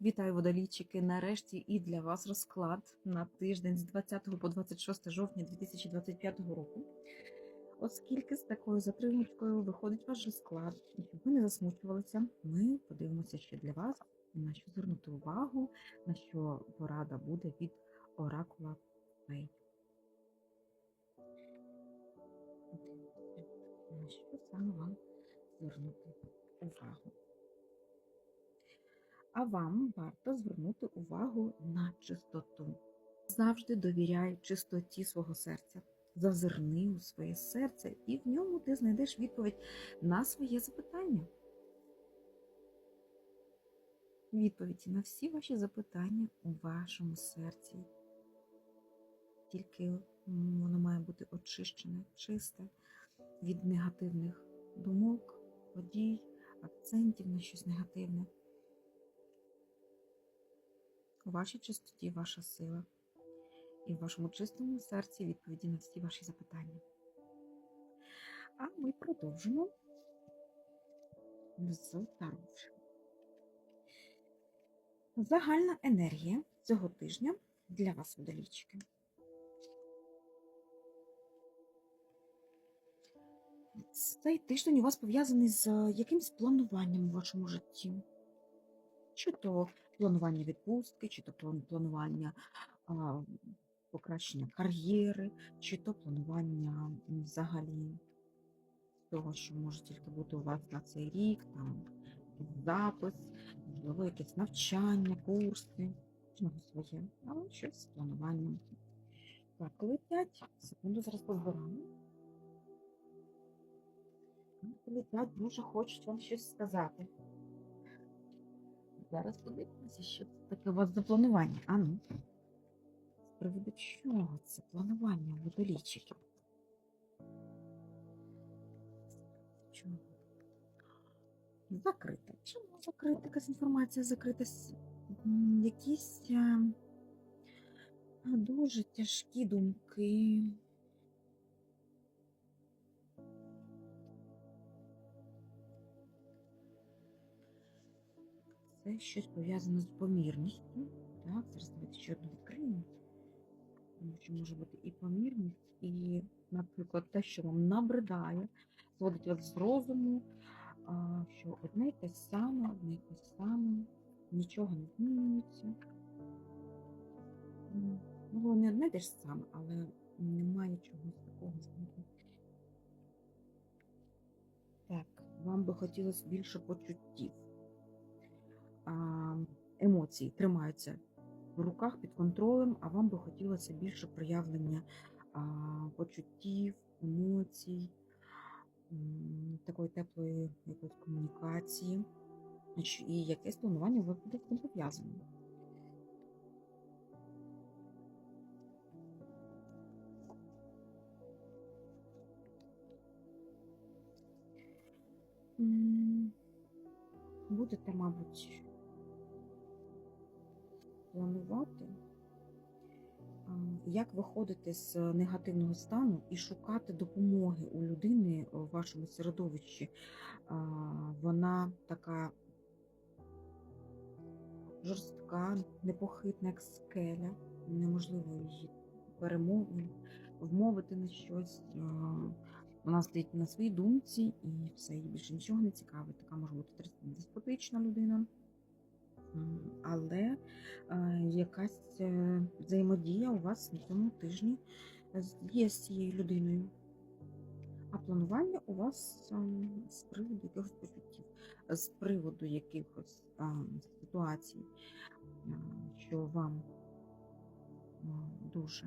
Вітаю водолійчики! Нарешті і для вас розклад на тиждень з 20 по 26 жовтня 2025 року. Оскільки з такою затримочкою виходить ваш розклад, щоб ви не засмучувалися, ми подивимося ще для вас, на що звернути увагу, на що порада буде від Оракула Фей. Що саме вам звернути увагу? А вам варто звернути увагу на чистоту. Завжди довіряй чистоті свого серця. Зазирни у своє серце, і в ньому ти знайдеш відповідь на своє запитання. Відповіді на всі ваші запитання у вашому серці. Тільки воно має бути очищене, чисте від негативних думок, подій, акцентів на щось негативне. У вашій чистоті ваша сила, і в вашому чистому серці відповіді на всі ваші запитання. А ми продовжимо з Таровшим. Загальна енергія цього тижня для вас, водолічки. Цей тиждень у вас пов'язаний з якимось плануванням у вашому житті. Чи то планування відпустки, чи то планування а, покращення кар'єри, чи то планування взагалі того, що може тільки бути у вас на цей рік, там запис, можливо, якесь навчання, курси, кожного своє, але щось з плануванням. Так, 5 секунду зараз позбираємо. 5 дуже хочуть вам щось сказати. Зараз подивимося, що це таке у вас за планування. А ну. З приводу чого це планування водолічиків? Чого? Закрита. Чому закрита? Якась інформація закрита? Якісь е, дуже тяжкі думки. Це щось пов'язане з помірністю. Так, зараз давайте ще одну відкриємо. Тому що може бути і помірність, і, наприклад, те, що вам набридає, зводить вас з розуму, що одне й те саме, одне й те саме, нічого не змінюється. Ну, не одне те ж саме, але немає чогось такого. Так, вам би хотілося більше почуттів емоції тримаються в руках під контролем, а вам би хотілося більше проявлення почуттів, емоцій, такої теплої якоїсь комунікації. І якесь планування у вас буде пов'язане. Будете, мабуть, планувати, як виходити з негативного стану і шукати допомоги у людини у вашому середовищі. Вона така жорстка, непохитна, як скеля, неможливо її вмовити на щось. Вона стоїть на своїй думці і все, їй більше нічого не цікавить. Така може бути деспотична людина. Але е, якась е, взаємодія у вас на цьому тижні є з цією людиною. А планування у вас з приводу якихось почуттів, з приводу якихось ситуацій, е, що вам е, дуже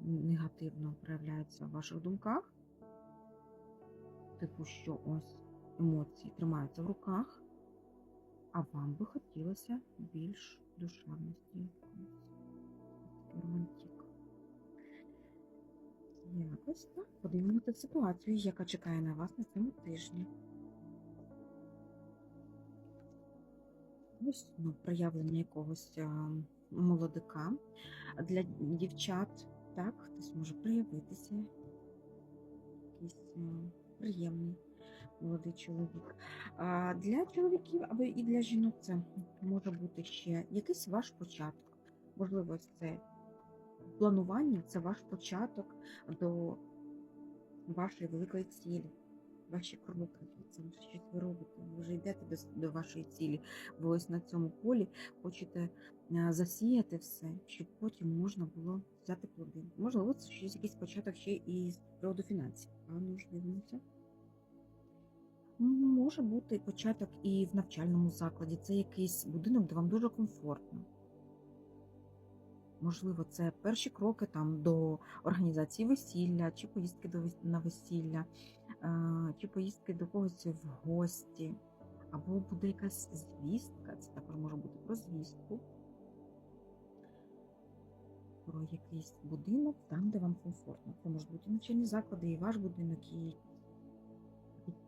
негативно проявляються в ваших думках, типу, що ось емоції тримаються в руках, а вам би хотілося більш душевності. Такий романтик. Якось так. Подивимося ситуацію, яка чекає на вас на цьому тижні. Ось ну, проявлення якогось а, молодика. Для дівчат, так, хтось може проявитися. Якийсь а, приємний молодий чоловік. А для чоловіків або і для жінок це може бути ще якийсь ваш початок. Можливо, це планування, це ваш початок до вашої великої цілі, ваші кроки. Це щось ви робите. Ви вже йдете до, до вашої цілі. Ви ось на цьому полі хочете е, засіяти все, щоб потім можна було взяти плоди. Можливо, це щось якийсь початок ще і з приводу фінансів. А ну ж. Може бути початок і в навчальному закладі. Це якийсь будинок, де вам дуже комфортно. Можливо, це перші кроки там до організації весілля, чи поїздки до на весілля, е, чи поїздки до когось в гості, або буде якась звістка. Це також може бути про звістку, про якийсь будинок, там, де вам комфортно. Це можуть бути навчальні заклади, і ваш будинок, і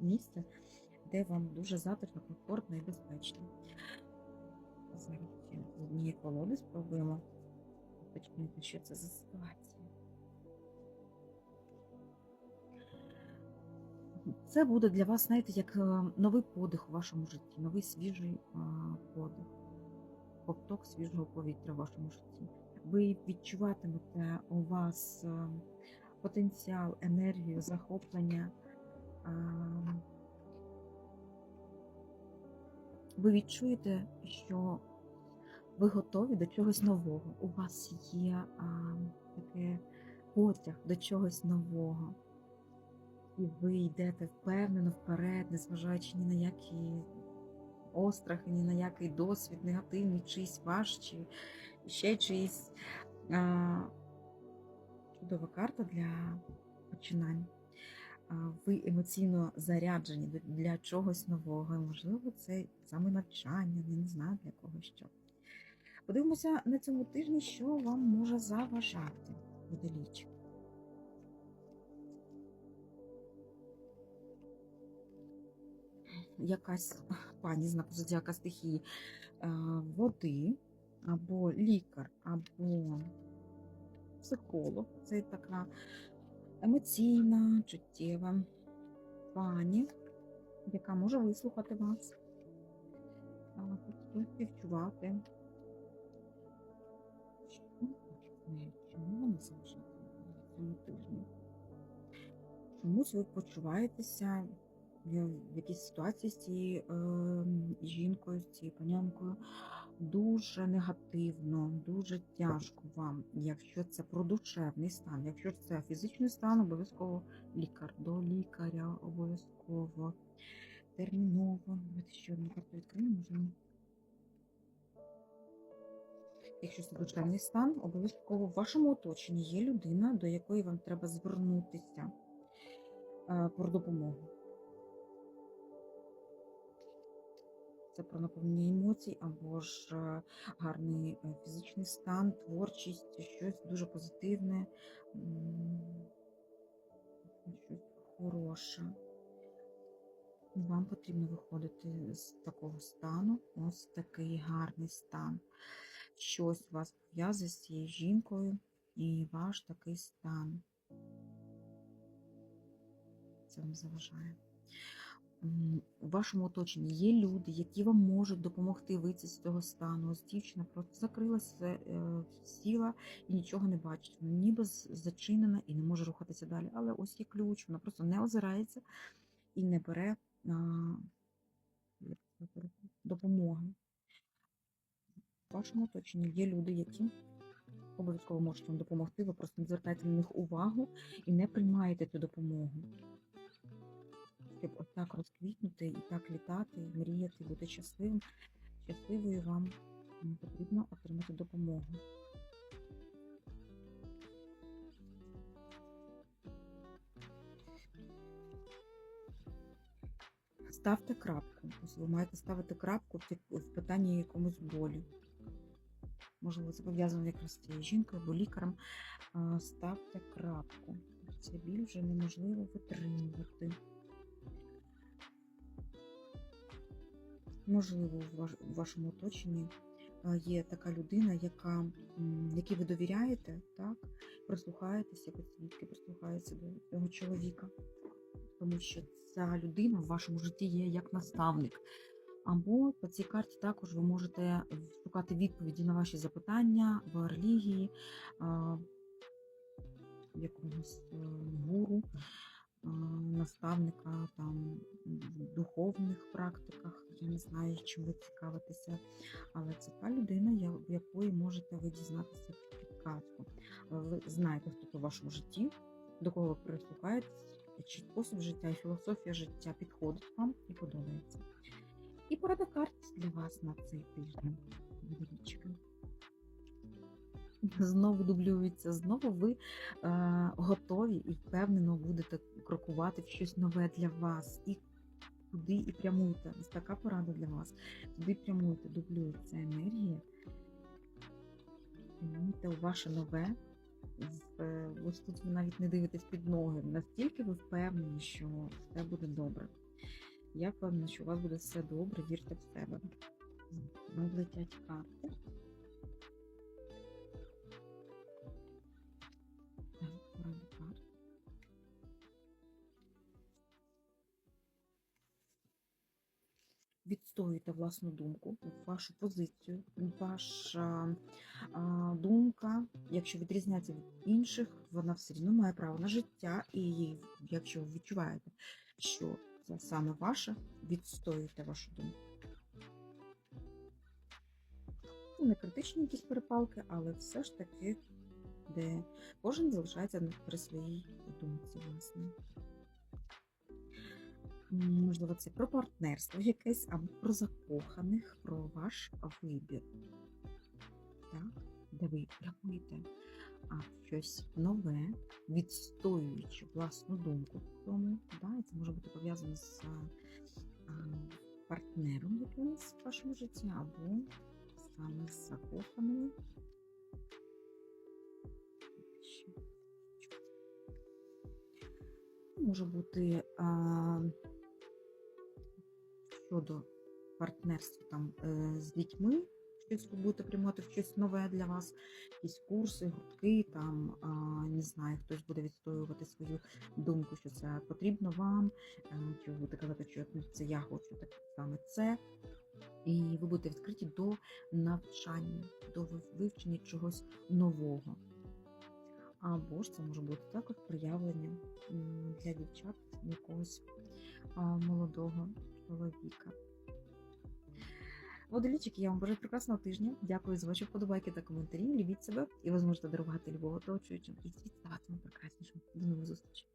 місце, де вам дуже затишно, комфортно і безпечно. Зараз з однієї колоди спробуємо уточнити, що це за ситуація. Це буде для вас, знаєте, як е, новий подих у вашому житті, новий свіжий подих, ковток свіжого повітря в вашому житті. Ви відчуватимете у вас е, потенціал, енергію, захоплення. Ви відчуєте, що ви готові до чогось нового. У вас є таке потяг до чогось нового. І ви йдете впевнено вперед, незважаючи ні на які острахи, ні на який досвід, негативний, чийсь ваш, чи ще чийсь. А, чудова карта для починань. Ви емоційно заряджені для чогось нового. Можливо, це саме навчання, я не знаю для кого що. Подивимося на цьому тижні, що вам може заважати водолічик. Якась пані знаку зодіака стихії води, або лікар, або психолог. Це така емоційна, чуттєва пані, яка може вислухати вас, співчувати. Чому вона заважає на цьому тижні? Чомусь ви почуваєтеся в якійсь ситуації з цією е, жінкою, з цією панямкою дуже негативно, дуже тяжко вам, якщо це про душевний стан. Якщо це фізичний стан, обов'язково лікар, до лікаря обов'язково. Терміново. Давайте ще одну карту відкриємо, можемо. Якщо це душевний стан, обов'язково в вашому оточенні є людина, до якої вам треба звернутися е, про допомогу. Це про наповнення емоцій, або ж е, гарний е, фізичний стан, творчість, щось дуже позитивне, щось хороше. Вам потрібно виходити з такого стану, ось такий гарний стан. Щось вас пов'язує з цією жінкою і ваш такий стан. Це вам заважає. У вашому оточенні є люди, які вам можуть допомогти вийти з цього стану. Ось дівчина просто закрилася, е, сіла і нічого не бачить. Вона ніби зачинена і не може рухатися далі. Але ось є ключ, вона просто не озирається і не бере допомоги. В вашому оточенні є люди, які обов'язково можуть вам допомогти. Ви просто не звертаєте на них увагу і не приймаєте цю допомогу щоб отак розквітнути і так літати, мріяти, бути щасливим, щасливою вам потрібно отримати допомогу. Ставте крапку. Ви маєте ставити крапку в питанні якомусь болі. Можливо, це пов'язано якраз з цією жінкою або лікарем. Ставте крапку. Це біль вже неможливо витримувати. Можливо, в вашому оточенні е, є така людина, яка, якій ви довіряєте, так? прислухаєтеся, свідки прислухаються до цього чоловіка, тому що ця людина в вашому житті є як наставник. Або по цій карті також ви можете шукати відповіді на ваші запитання в релігії, а, в якогось е, гуру, наставника там в духовних практиках. Я не знаю, чим ви цікавитеся, але це та людина, в якої можете ви дізнатися підказку. Ви знаєте, хто то вашому житті, до кого ви прислухаєтесь, чи спосіб життя і філософія життя підходить вам і подобається. І порада карт для вас на цей тиждень. Водолічки. Знову дублюється, знову ви е, готові і впевнено будете крокувати в щось нове для вас. І туди і прямуйте. Ось така порада для вас. Туди прямуйте, дублюється енергія. Прямуйте у ваше нове. Е, Ось тут ви навіть не дивитесь під ноги. Настільки ви впевнені, що все буде добре. Я впевнена, що у вас буде все добре, вірте в себе. Ну, летять карти. Відстоюйте власну думку, вашу позицію, ваша а, думка, якщо відрізняється від інших, вона все одно має право на життя, і якщо ви відчуваєте, що це саме ваше, відстоюйте вашу думку. Не критичні якісь перепалки, але все ж таки, де кожен залишається при своїй думці, власне. Можливо, це про партнерство якесь, або про закоханих, про ваш вибір. Так? Де ви прямуєте щось нове, відстоюючи власну думку в тому. Да? Це може бути пов'язано з а, партнером якимось в вашому житті, або саме з закоханими. Може бути а, щодо партнерства там е, з дітьми, щось ви будете приймати щось нове для вас, якісь курси, гуртки, там не знаю, хтось буде відстоювати свою думку, що це потрібно вам, е, чи ви будете казати, що «Ну, це я хочу так саме це. І ви будете відкриті до навчання, до вивчення чогось нового. Або ж це може бути також проявлення для дівчат якогось молодого чоловіка. Водолічики, я вам бажаю прекрасного тижня. Дякую за ваші вподобайки та коментарі. Любіть себе, і ви зможете дарувати любов оточуючим і ставатиме прекраснішим. До нових зустрічей!